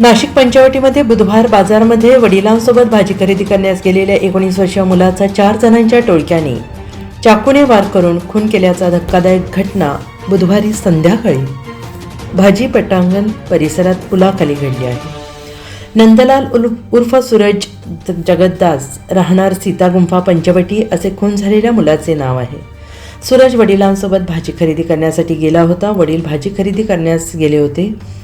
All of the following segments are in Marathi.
नाशिक पंचवटीमध्ये बुधवार बाजारमध्ये वडिलांसोबत भाजी खरेदी करण्यास गेलेल्या एकोणीस वर्षीय मुलाचा चार जणांच्या टोळक्याने. चाकूने वार करून खून केल्याचा धक्कादायक घटना बुधवारी संध्याकाळी. भाजी पटांगण परिसरात पुलाखाली घडली आहे. नंदलाल उल- उर्फ सूरज जगद्दास राहणार सीतागुंफा पंचवटी असे खून झालेल्या मुलाचे नाव आहे. सूरज वडिलांसोबत भाजी खरेदी करण्यासाठी गेला होता. वडील भाजी खरेदी करण्यास गेले होते.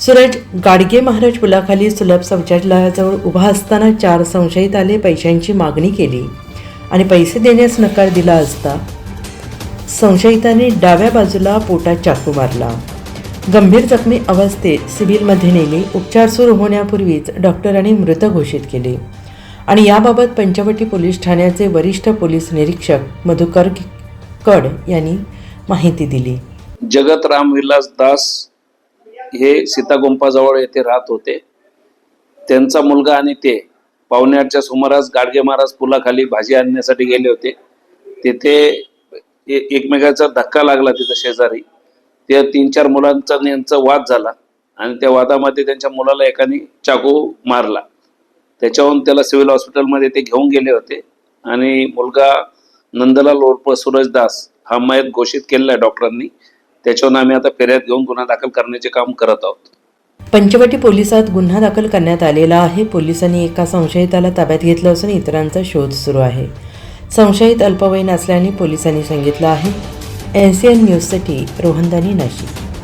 सूरज गाडगे महाराज पुलाखाली सुलभ शौचालयाजवळ उभा असताना चार संशयित आले पैशांची मागणी केली आणि पैसे देण्यास नकार दिला असता संशयिताने डाव्या बाजूला पोटात चाकू मारला. गंभीर जखमी अवस्थेत सिव्हिलमध्ये नेली उपचार सुरू होण्यापूर्वीच डॉक्टरांनी मृत घोषित केले आणि याबाबत पंचवटी पोलीस ठाण्याचे वरिष्ठ पोलीस निरीक्षक मधुकर कड यांनी माहिती दिली. जगत राम विलास दास हे सीतागुंपाजवळ येथे राहत होते. त्यांचा मुलगा आणि ते पावण्याच्या सुमारास गाडगे महाराज पुलाखाली भाजी आणण्यासाठी गेले होते. तिथे एकमेकाचा धक्का लागला तिथं शेजारी. त्या तीन चार मुलांचा यांचा वाद झाला आणि त्या वादामध्ये त्यांच्या मुलाला एकाने चाकू मारला. त्याच्याहून त्याला सिव्हिल हॉस्पिटलमध्ये ते घेऊन गेले होते आणि मुलगा नंदलाल उर्फ सूरजदास हा मयत घोषित केलेला आहे डॉक्टरांनी. त्याच्यावर आम्ही आता फेऱ्यात घेऊन गुन्हा दाखल करण्याचे काम करत आहोत. पंचवटी पोलिसात गुन्हा दाखल करण्यात आलेला आहे. पोलिसांनी एका संशयिताला ताब्यात घेतलं असून इतरांचा शोध सुरू आहे. संशयित अल्पवयीन असल्याने पोलिसांनी सांगितलं आहे. एन सी एन न्यूजसाठी रोहनदानी नाशिक.